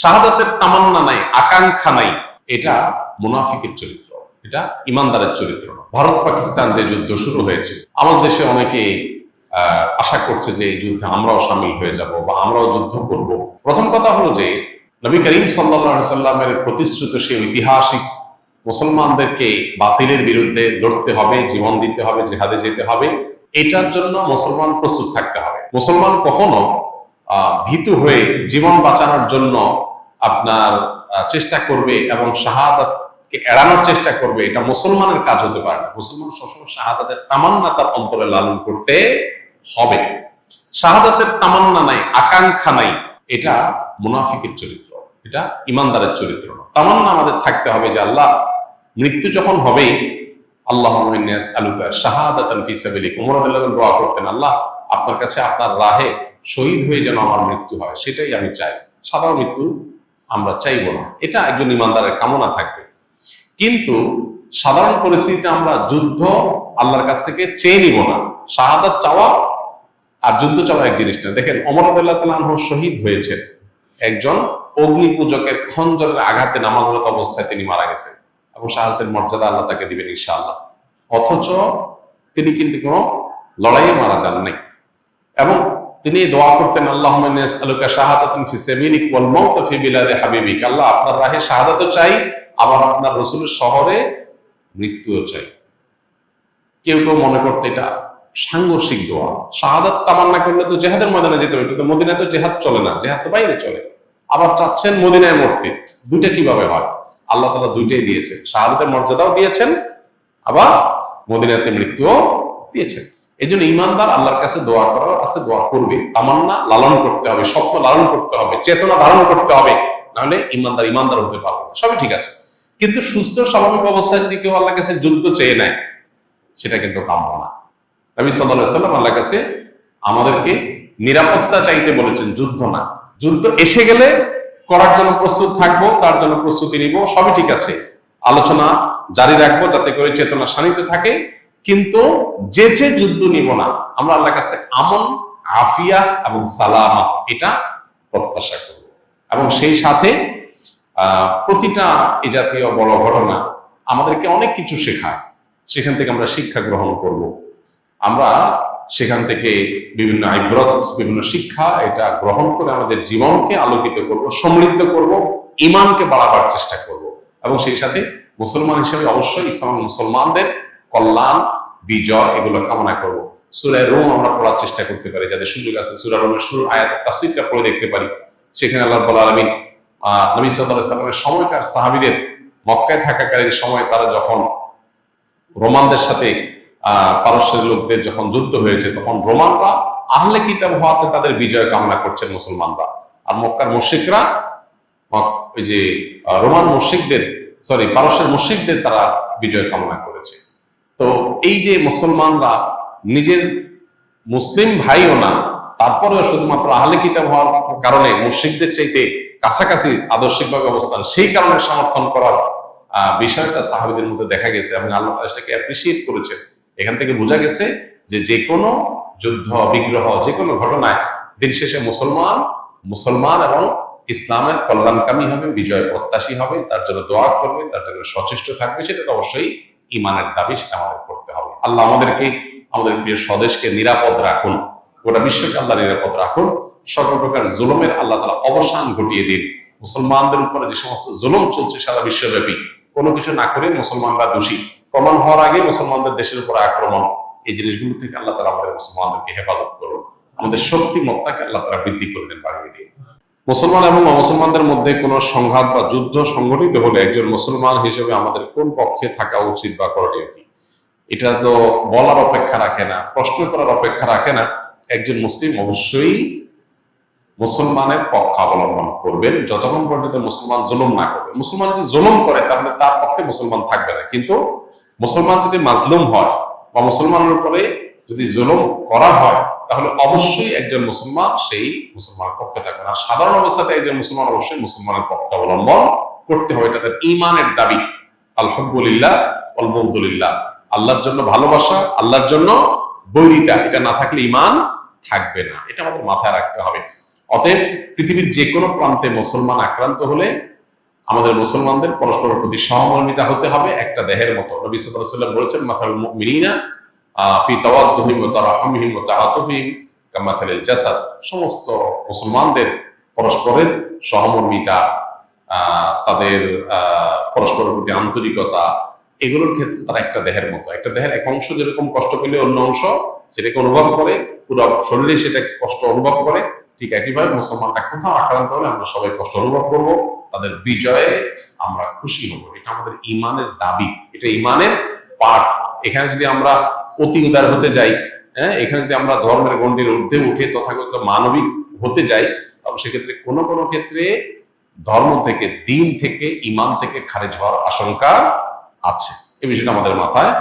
শাহাদাতের তামান্না নাই, আকাঙ্ক্ষা নাই, এটা মুনাফিকের চরিত্র, এটা ইমানদারের চরিত্র ভারত পাকিস্তান যে যুদ্ধ শুরু হয়েছে, আমাদের দেশে অনেকে আশা করছে যে এই যুদ্ধে আমরাও সামিল হয়ে যাব বা আমরাও যুদ্ধ করব। প্রথম কথা হলো যে, নবী করিম সাল্লা সাল্লামের প্রতিশ্রুত সেই ঐতিহাসিক মুসলমানদেরকে বাতিলের বিরুদ্ধে লড়তে হবে, জীবন দিতে হবে, জেহাদে যেতে হবে, এটার জন্য মুসলমান প্রস্তুত থাকতে হবে। মুসলমান কখনো ভীতু হয়ে জীবন বাঁচানোর জন্য আপনার চেষ্টা করবে এবং শাহাদাতকে এড়ানোর চেষ্টা করবে। এটা মুসলমানের কাজ হতে পারে না। মুসলমান সবসময় শাহাদাতের তামান্না তার অন্তরে লালন করতে হবে। শাহাদাতের তামান্না নাই, আকাঙ্ক্ষা নাই, এটা মুনাফিকের চরিত্র। এটা ইমানদারের চরিত্র তামান্না আমাদের থাকতে হবে যে আল্লাহ, মৃত্যু যখন হবে আল্লাহ আলুকা শাহাদাতান ফি সাবিলিক। উমর রাদিয়াল্লাহু দোয়া করতেন, আল্লাহ, আপনার কাছে আপনার রাহে শহীদ হয়ে যেন আমার মৃত্যু হয়, সেটাই আমি চাই। সাধারণ মৃত্যু আমরা চাইব না। এটা একজন ইমানদারের কামনা থাকবে। কিন্তু সাধারণ পরিস্থিতিতে আমরা যুদ্ধ আল্লাহর কাছ থেকে চেয়ে নিব না। শাহাদাত চাওয়া আর যুদ্ধ চাওয়া এক জিনিস না। দেখেন অমর আল্লাহ শহীদ হয়েছেন। একজন অগ্নি পূজকের খঞ্জরের আঘাতে নামাজরত অবস্থায় তিনি মারা গেছেন এবং শাহাদাতের মর্যাদা আল্লাহ তাকে দিবেন ইনশাআল্লাহ। অথচ তিনি কিন্তু কোনো লড়াইয়ে মারা যান নাই এবং তিনি দোয়া করতেন আল্লাহ আলুকা হাবিবিক। আল্লাহ আপনার রাহে শাহাদাতও চাই, আবার আপনার রসুলের শহরে মৃত্যুও চাই। কেউ কেউ মনে করতে এটা সাংঘর্ষিক দোয়া। শাহাদাত তামান্না করলে তো জেহাদের ময়দানে যেতে হবে কিন্তু মদিনায় তো জেহাদ চলে না, জেহাদ তো বাইরে চলে। আবার চাচ্ছেন মদিনায় মরতে, দুইটা কীভাবে হয়? আল্লাহ তালা দুইটাই দিয়েছেন, শাহাদাতের মর্যাদাও দিয়েছেন, আবার মদিনাতে মৃত্যুও দিয়েছেন। এই জন্য ইমানদার আল্লাহর কাছে দোয়া করার আছে, দোয়া করবে। তামান্না লালন করতে হবে, স্বপ্ন লালন করতে হবে, চেতনা ধারণ করতে হবে। নাহলে ইমানদার ইমানদার হতে পারবে সবই ঠিক আছে। কিন্তু সুস্থ স্বাভাবিক অবস্থায় যদি কেউ আল্লাহর কাছে যুদ্ধ চেয়ে নেয়, সেটা কিন্তু কাম্য না। নবী সাল্লাম আল্লাহ কাছে আমাদেরকে নিরাপত্তা চাইতে বলেছেন, যুদ্ধ না। যুদ্ধ এসে গেলে করার জন্য প্রস্তুত থাকব, তার জন্য প্রস্তুতি নিব, সবই ঠিক আছে। আলোচনা জারি রাখব, যাতে করে চেতনা শানিত থাকে। কিন্তু যেচে যুদ্ধ নিব না, আমরা আল্লাহর কাছে আমন আফিয়া এবং সালামা এটা প্রত্যাশা করব। এবং সেই সাথে প্রতিটা এ জাতীয় বড় ঘটনা আমাদেরকে অনেক কিছু শেখায়। সেখান থেকে আমরা শিক্ষা গ্রহণ করব। আমরা সেখান থেকে বিভিন্ন আইব্রত বিভিন্ন শিক্ষা এটা গ্রহণ করে আমাদের জীবনকে আলোকিত করব, সমৃদ্ধ করব ইমানকে বাড়াবার চেষ্টা করব। এবং সেই সাথে মুসলমান হিসেবে অবশ্যই ইসলাম মুসলমানদের কল্যাণ, বিজয় এগুলো কামনা করব। সুরায় রোম আমরা পড়ার চেষ্টা করতে পারি, যাদের সুযোগ আছে। সুরা রোমের শুরু আয়াত, তাফসিরটা পড়ে দেখতে পারি। সেখানে আল্লাহ রাব্বুল আলামিন নবী আলাইহি সাল্লামের সময়কার সাহাবীদের মক্কায় থাকাকালীন সময় তারা যখন রোমানদের সাথে পারস্যের লোকদের যখন যুদ্ধ হয়েছে, তখন রোমানরা আহলে কিতাব হওয়াতে তাদের বিজয় কামনা করছেন মুসলমানরা। আর মক্কার মুশরিকরা, মক- ওই যে রোমান মুশরিকদের, সরি, পারস্যের মুশরিকদের তারা বিজয় কামনা করেছে। তো এই যে মুসলমানরা নিজের মুসলিম ভাইও না, তারপরেও শুধুমাত্র আহলে কিতাব হওয়ার কারণে মুশরিকদের চাইতে কাছাকাছি আদর্শিকভাবে অবস্থান, সেই কারণে সমর্থন করার বিষয়টা সাহাবিদের মধ্যে দেখা গেছে এবং আল্লাহ তাআলা সেটাকে অ্যাপ্রিসিয়েট করেছেন। এখান থেকে বোঝা গেছে যে যে কোনো যুদ্ধ, বিগ্রহ যে কোনো ঘটনায় দিন শেষে মুসলমান মুসলমান এবং ইসলামের কল্যাণকামী হবে, বিজয় প্রত্যাশী হবে, তার জন্য দোয়া করবে, তার জন্য সচেষ্ট থাকবে, সেটা তো অবশ্যই ইমানের দাবি সেটা আমাদের করতে হবে। আল্লাহ আমাদেরকে, আমাদের প্রিয় স্বদেশকে নিরাপদ রাখুন। গোটা বিশ্বকে আল্লাহ নিরাপদ রাখুন। সকল প্রকার জুলুমের আল্লাহ তালা অবসান ঘটিয়ে দিন। মুসলমানদের উপরে যে সমস্ত জুলুম চলছে সারা বিশ্বব্যাপী, কোনো কিছু না করে মুসলমানরা দোষী। প্রমাণ হওয়ার আগে মুসলমানদের দেশের উপর আক্রমণ। এই জিনিসগুলো থেকে আল্লাহ তালা আমাদের মুসলমানদেরকে হেফাজত করুন। আমাদের শক্তি মত্তাকে আল্লাহ তালা বৃদ্ধি করে দেন, বাড়িয়ে দিন। মুসলমান এবং অমুসলমানদের মধ্যে কোনো সংঘাত বা যুদ্ধ সংঘটিত হলে একজন মুসলমান হিসেবে আমাদের কোন পক্ষে থাকা উচিত বা করণীয় কি? এটা তো বলার অপেক্ষা রাখে না, প্রশ্ন করার অপেক্ষা রাখে না। একজন মুসলিম অবশ্যই মুসলমানের পক্ষ অবলম্বন করবেন। যতক্ষণ পর্যন্ত মুসলমান জুলুম না করবে মুসলমান যদি জুলুম করে, তাহলে তার পক্ষে মুসলমান থাকবে না। কিন্তু মুসলমান যদি মাজলুম হয় বা মুসলমানের উপরে যদি জুলুম করা হয়, তাহলে অবশ্যই একজন মুসলমান সেই মুসলমানের পক্ষে থাকবে না। সাধারণ অবস্থাতে একজন মুসলমান অবশ্যই মুসলমানের পক্ষে অবলম্বন করতে হবে। এটা তার ইমানের দাবি। আলহামদুলিল্লাহ আলহামদুলিল্লাহ আল্লাহর জন্য ভালোবাসা, আল্লাহর জন্য বৈরিতা, এটা না থাকলে ইমান থাকবে না। এটা আমাদের মাথায় রাখতে হবে। অতএব পৃথিবীর যে কোনো প্রান্তে মুসলমান আক্রান্ত হলে আমাদের মুসলমানদের পরস্পরের প্রতি সহমর্মিতা হতে হবে একটা দেহের মতো। নবী সাল্লাল্লাহু আলাইহি ওয়াসাল্লাম বলেছেন মাসাল মুমিনিনা ফি তাওয়াদ্দুহিম ওয়া তারাহুমিহিম ওয়া তাআতুফিহিম, কামাসালিল জাসাদ। সমস্ত মুসলমানদের পরস্পরের সহমর্মিতা তাদের পরস্পরের প্রতি আন্তরিকতা, এগুলোর ক্ষেত্রে তারা একটা দেহের মতো। একটা দেহের এক অংশ যেরকম কষ্ট পেলে অন্য অংশ সেটাকে অনুভব করে, পুরো শরীরে সেটাকে কষ্ট অনুভব করে, ঠিক একইভাবে মুসলমানরা কোথাও আক্রান্ত হলে আমরা সবাই কষ্ট অনুভব করব, তাদের বিজয়ে আমরা খুশি হব। এটা আমাদের ইমানের দাবি। এটা ইমানের পাঠ এখানে যদি আমরা অতি উদার হতে যাই হ্যাঁ এখানে যদি আমরা ধর্মের গণ্ডির ঊর্ধ্বে উঠে তথাগত মানবিক হতে যাই, তবে সেক্ষেত্রে কোনো কোনো ক্ষেত্রে ধর্ম থেকে, দিন থেকে, ইমান থেকে খারিজ হওয়ার আশঙ্কা আছে। এ বিষয়টা আমাদের মাথায়